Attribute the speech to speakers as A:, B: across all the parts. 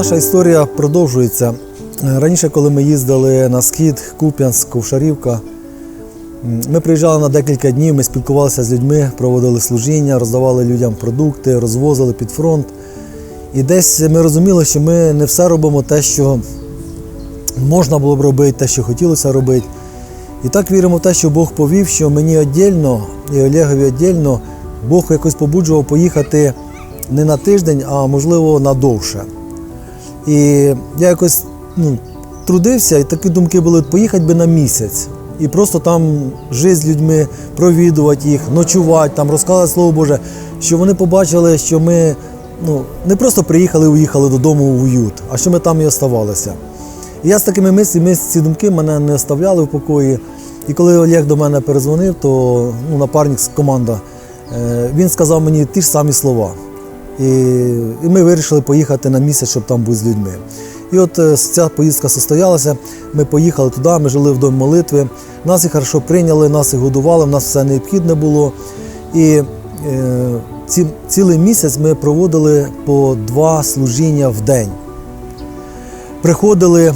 A: Наша історія продовжується. Е, Раніше, коли ми їздили на схід, Куп'янськ, Ковшарівка, ми приїжджали на декілька днів, ми спілкувалися з людьми, проводили служіння, роздавали людям продукти, розвозили під фронт. І десь ми розуміли, що ми не все робимо те, що можна було б робити, те, що хотілося робити. І так віримо в те, що Бог повів, що мені віддільно і Олегові віддільно Бог якось побуджував поїхати не на тиждень, а можливо на довше. І я якось ну, трудився, і такі думки були поїхати би на місяць. І просто там жити з людьми, провідувати їх, ночувати, там розказувати Слово Боже, що вони побачили, що ми ну, не просто приїхали, і уїхали додому в уют, а що ми там і оставалися. І я з такими мислями, ці думки мене не оставляли в покої. І коли Олег до мене перезвонив, то ну, напарник команда, е, він сказав мені ті ж самі слова. І, і ми вирішили поїхати на місяць, щоб там бути з людьми. І от е, ця поїздка состоялася. Ми поїхали туди, ми жили в домі молитви. Нас і хорошо прийняли, нас і годували, в нас все необхідне було. І е, ці, цілий місяць ми проводили по два служіння в день. Приходили,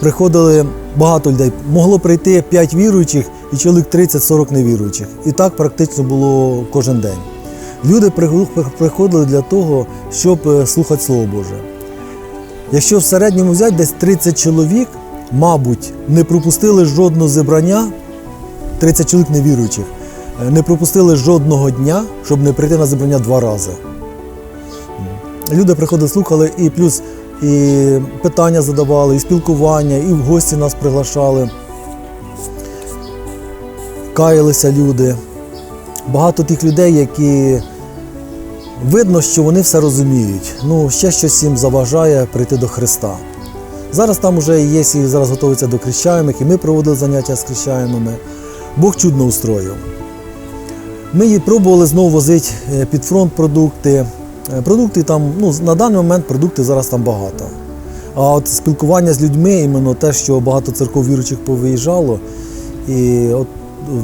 A: приходили багато людей. Могло прийти 5 віруючих і чоловік 30-40 невіруючих. І так практично було кожен день. Люди приходили для того, щоб е, слухати Слово Боже. Якщо в середньому взяти десь 30 чоловік, мабуть, не пропустили жодного зібрання, 30 чоловік невіруючих, е, не пропустили жодного дня, щоб не прийти на зібрання два рази. Люди приходили, слухали, і плюс і питання задавали, і спілкування, і в гості нас приглашали. Каялися люди. Багато тих людей, які видно, що вони все розуміють. Ну, ще щось їм заважає прийти до Христа. Зараз там вже є, і зараз готуються до крещаємих, і ми проводили заняття з крещаємими. Бог чудно устроїв. Ми її пробували знову возити е, під фронт продукти. Е, Продукти там, ну, на даний момент продукти зараз там багато. А от спілкування з людьми, іменно те, що багато церков віруючих повиїжджало, і от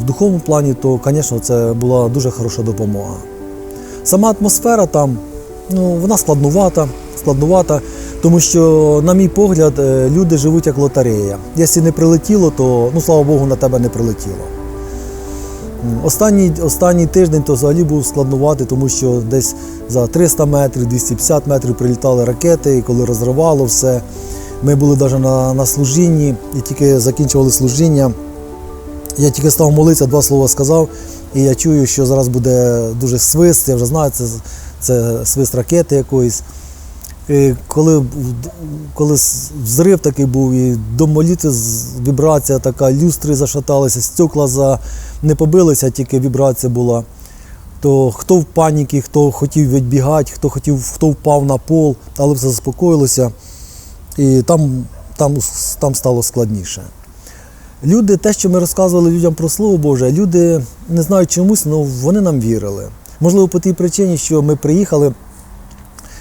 A: в духовному плані, то, звісно, це була дуже хороша допомога. Сама атмосфера там, ну, вона складнувата, складнувата, тому що, на мій погляд, е, люди живуть як лотерея. Якщо не прилетіло, то ну, слава Богу, на тебе не прилетіло. Останній, останній тиждень то взагалі був складнуватий, тому що десь за 300 метрів, 250 метрів прилітали ракети, і коли розривало все. Ми були навіть на, на служінні і тільки закінчували служіння. Я тільки став молитися, два слова сказав, і я чую, що зараз буде дуже свист, я вже знаю, це, це свист ракети якоїсь. І коли, коли взрив такий був, і до молитви з- вібрація така, люстри зашаталися, стекла за, не побилися, тільки вібрація була. То хто в паніки, хто хотів відбігати, хто хотів, хто впав на пол, але все заспокоїлося. І там, там, там стало складніше. Люди, те, що ми розказували людям про Слово Боже, люди не знають чомусь, але вони нам вірили. Можливо, по тій причині, що ми приїхали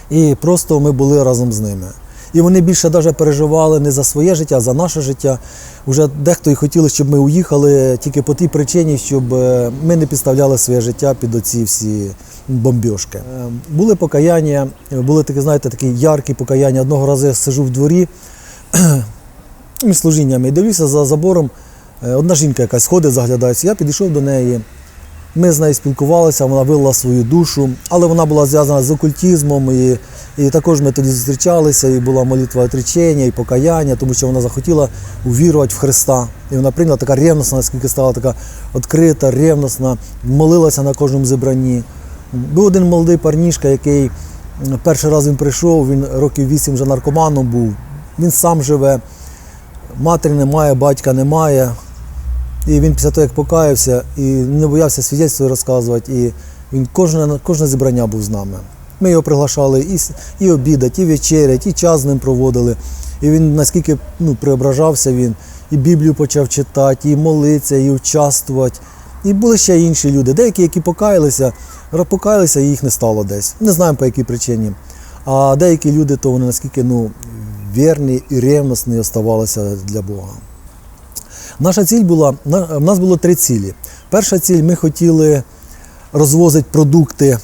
A: і просто ми були разом з ними. І вони більше навіть переживали не за своє життя, а за наше життя. Уже дехто і хотіли, щоб ми уїхали тільки по тій причині, щоб е, ми не підставляли своє життя під оці всі бомбьошки. Е, Були покаяння, були такі, знаєте, такі яркі покаяння. Одного разу я сижу в дворі між служіннями і дивлюся за забором. е, Одна жінка якась ходить, заглядається. Я підійшов до неї. Ми з нею спілкувалися, вона вилила свою душу, але вона була зв'язана з окультизмом. І, і також ми тоді зустрічалися, і була молитва отречення, і покаяння, тому що вона захотіла увірувати в Христа. І вона прийняла така ревностна, наскільки стала така відкрита, ревностна, молилася на кожному зібранні. Був один молодий парнішка, який перший раз він прийшов, він років вісім вже наркоманом був. Він сам живе, матері немає, батька немає. І він після того, як покаявся, і не боявся свідчення розказувати, і він кожне, кожне зібрання був з нами. Ми його приглашали і, і обідати, і вечерять, і час з ним проводили. І він наскільки ну, преображався він, і Біблію почав читати, і молитися, і участвувати. І були ще інші люди, деякі, які покаялися, покаялися, і їх не стало десь. Не знаємо по якій причині. А деякі люди, то вони наскільки ну, вірні і ревностні оставалися для Бога. Наша ціль була, в нас було три цілі. Перша ціль ми хотіли розвозити продукти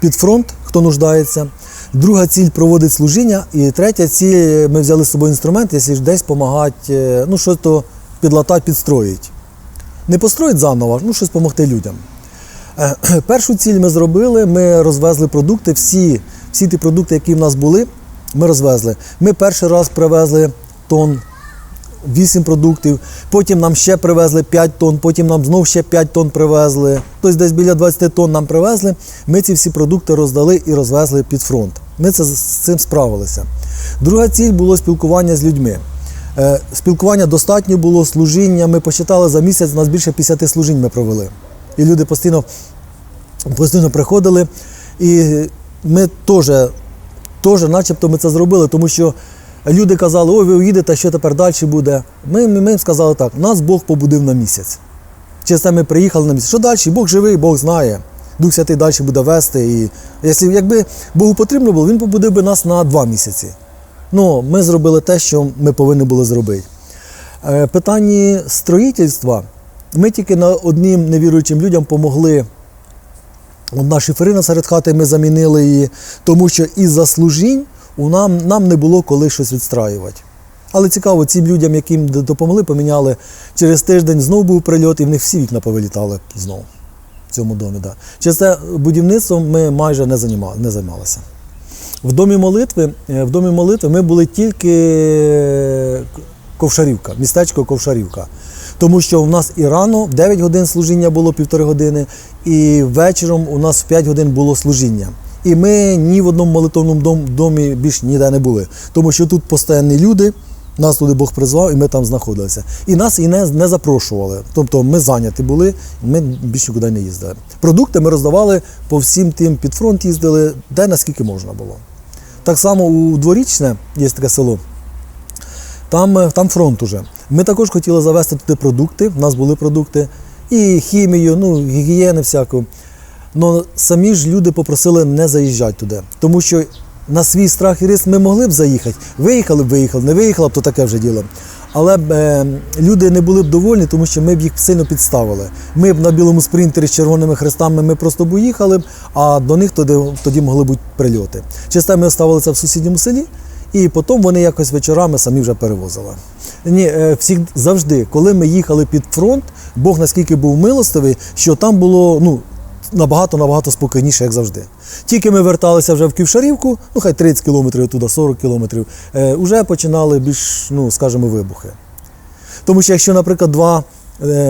A: під фронт, хто нуждається. Друга ціль проводить служіння. І третя ціль ми взяли з собою інструмент, якщо ж десь допомагати, ну щось то підлатати, підстроїти. Не построїть заново, ну щось допомогти людям. Е, Першу ціль ми зробили, ми розвезли продукти, всі, всі ті продукти, які в нас були, ми розвезли. Ми перший раз привезли тонн 8 продуктів, потім нам ще привезли 5 тонн, потім нам знов ще 5 тонн привезли. Тобто десь біля 20 тонн нам привезли. Ми ці всі продукти роздали і розвезли під фронт. Ми це, з цим справилися. Друга ціль було спілкування з людьми. Е, Спілкування достатньо було, служіння. Ми посчитали за місяць, у нас більше 50 служінь ми провели. І люди постійно, постійно приходили. І ми теж, теж, начебто, ми це зробили, тому що люди казали, ой, ви уїдете, що тепер далі буде. Ми, ми, ми сказали так, нас Бог побудив на місяць. Це ми приїхали на місяць. Що далі? Бог живий, Бог знає. Дух Святий далі буде вести. І якби Богу потрібно було, він побудив би нас на два місяці. Ну, ми зробили те, що ми повинні були зробити. Е, Питанні строїтельства ми тільки на одним невіруючим людям помогли. Одна шиферина серед хати ми замінили її, тому що із-за служінь у нам, нам не було коли щось відстраювати. Але цікаво, цим людям, яким допомогли, поміняли через тиждень знову був прильот, і в них всі вікна повилітали знову в цьому домі. Да. Через це будівництвом ми майже не, займали, не займалися. В домі молитви, е, в домі молитви ми були тільки е, Ковшарівка, містечко Ковшарівка. Тому що у нас і рано в 9 годин служіння було півтори години, і вечором у нас в 5 годин було служіння. І ми ні в одному молитовному дом- домі більш ніде не були. Тому що тут постійні люди, нас туди Бог призвав, і ми там знаходилися. І нас і не, не запрошували. Тобто ми зайняті були, ми більше нікуди не їздили. Продукти ми роздавали по всім тим під фронт їздили, де наскільки можна було. Так само у дворічне є таке село. Там, е, там фронт уже. Ми також хотіли завести туди продукти, в нас були продукти, і хімію, ну, гігієни всяку. Але самі ж люди попросили не заїжджати туди. Тому що на свій страх і риск ми могли б заїхати. Виїхали б, виїхали, не виїхали б, то таке вже діло. Але б е, люди не були б довольні, тому що ми б їх сильно підставили. Ми б на білому спринтері з червоними хрестами ми просто б уїхали а до них тоді, тоді могли бути прильоти. Через ми оставилися в сусідньому селі, і потім вони якось вечорами самі вже перевозили. Ні, е, всіх завжди, коли ми їхали під фронт, Бог наскільки був милостивий, що там було ну, набагато набагато спокійніше, як завжди. Тільки ми верталися вже в Ківшарівку, ну хай 30 кілометрів туди, 40 кілометрів, е, вже починали більш, ну скажімо, вибухи. Тому що якщо, наприклад, два, е,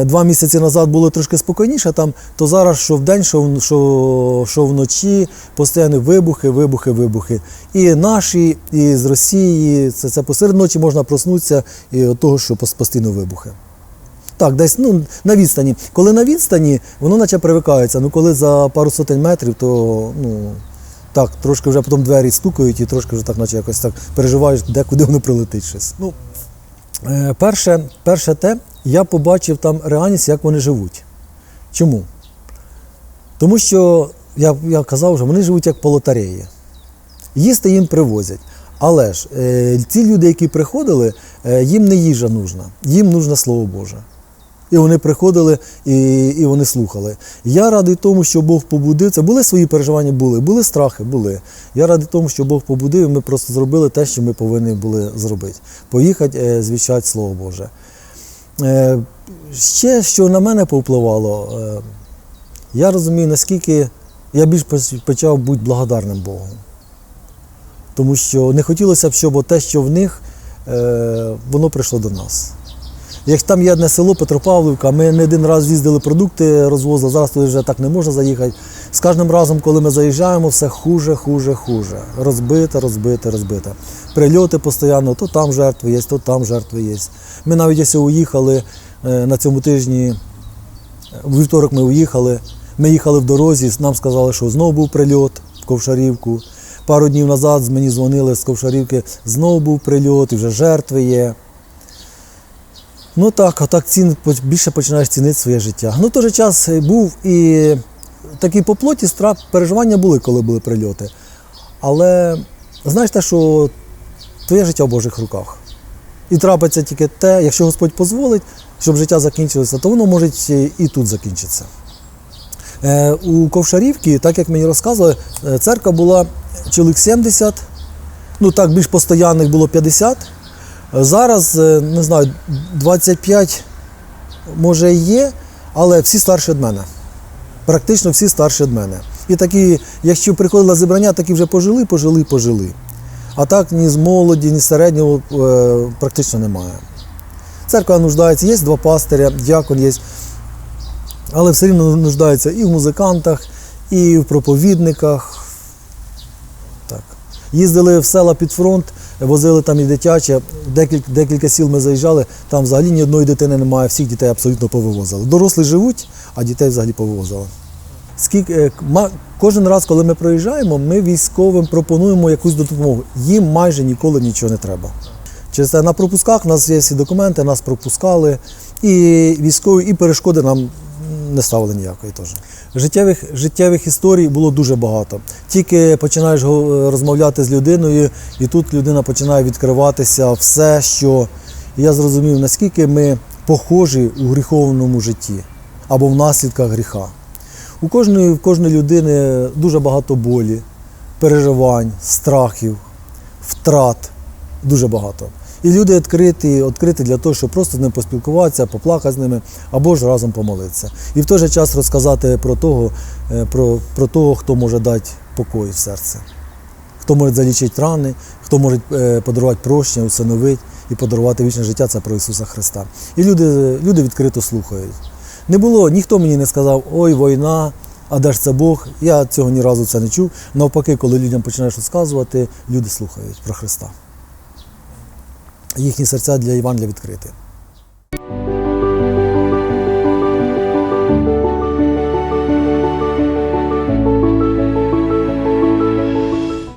A: два місяці назад було трошки спокійніше, там, то зараз що вдень, що, що, що вночі, постійно вибухи, вибухи, вибухи. І наші, і з Росії, це, це посеред ночі можна проснутися і від того, що постійно вибухи. Так, десь ну, на відстані. Коли на відстані, воно наче привикається. Ну коли за пару сотень метрів, то ну, так, трошки вже потім двері стукають і трошки вже так, наче якось так переживаєш, де куди воно прилетить щось. Ну, е, перше, перше те, я побачив там реальність, як вони живуть. Чому? Тому що, я, я казав вже, вони живуть як по лотереї. Їсти їм привозять. Але ж е, ці люди, які приходили, е, їм не їжа нужна, їм нужна Слово Боже. І вони приходили і, і вони слухали. Я радий тому, що Бог побудив. Це були свої переживання, були, були страхи, були. Я радий тому, що Бог побудив, і ми просто зробили те, що ми повинні були зробити. Поїхати е, звіщати Слово Боже. Е, ще що на мене повпливало, е, я розумію, наскільки я більш почав бути благодарним Богу. Тому що не хотілося б, щоб те, що в них, воно прийшло до нас. Як там є одне село Петропавлівка, ми не один раз їздили продукти, розвозили, зараз туди вже так не можна заїхати. З кожним разом, коли ми заїжджаємо, все хуже, хуже, хуже. Розбите, розбите, розбите. Прильоти постійно, то там жертви є, то там жертви є. Ми навіть якщо уїхали е, на цьому тижні, у вівторок ми уїхали, ми їхали в дорозі, нам сказали, що знову був прильот в Ковшарівку. Пару днів назад мені дзвонили з Ковшарівки, знову був прильот, і вже жертви є. Ну так, а так цін, більше починаєш цінити своє життя. Ну, в той же час був і такий по плоті страх, переживання були, коли були прильоти. Але знаєш те, що твоє життя в Божих руках. І трапиться тільки те, якщо Господь дозволить, щоб життя закінчилося, то воно може і тут закінчитися. Е, У Ковшарівці, так як мені розказували, е, церква була чоловік 70, ну так, більш постоянних було 50. Зараз, е, не знаю, 25 може є, але всі старші від мене. Практично всі старші від мене. І такі, якщо приходило зібрання, такі вже пожили, пожили, пожили. А так ні з молоді, ні з середнього е, практично немає. Церква нуждається, є два пастиря, дякон є, але все рівно нуждається і в музикантах, і в проповідниках. Так. Їздили в села під фронт, возили там і дитяче. Декілька, декілька сіл ми заїжджали, там взагалі ні одної дитини немає, всіх дітей абсолютно повивозили. Дорослі живуть, а дітей взагалі повивозили. Скільки, е, кожен раз, коли ми проїжджаємо, ми військовим пропонуємо якусь допомогу. Їм майже ніколи нічого не треба. Через це на пропусках у нас є всі документи, нас пропускали, і військові, і перешкоди нам не ставили ніякої теж. Життєвих, життєвих історій було дуже багато. Тільки починаєш розмовляти з людиною, і тут людина починає відкриватися все, що я зрозумів, наскільки ми похожі у гріховному житті або в наслідках гріха. У кожної, в кожної людини дуже багато болі, переживань, страхів, втрат, дуже багато. І люди відкриті, відкриті для того, щоб просто з ними поспілкуватися, поплакати з ними або ж разом помолитися. І в той же час розказати про того, е, про, про того, хто може дати покой в серце, хто може залічити рани, хто може е, подарувати прощення, усиновити і подарувати вічне життя це про Ісуса Христа. І люди, люди відкрито слухають. Не було, ніхто мені не сказав, ой, війна, а де ж це Бог. Я цього ні разу це не чув. Навпаки, коли людям починаєш розказувати, люди слухають про Христа їхні серця для Євангелія відкрити.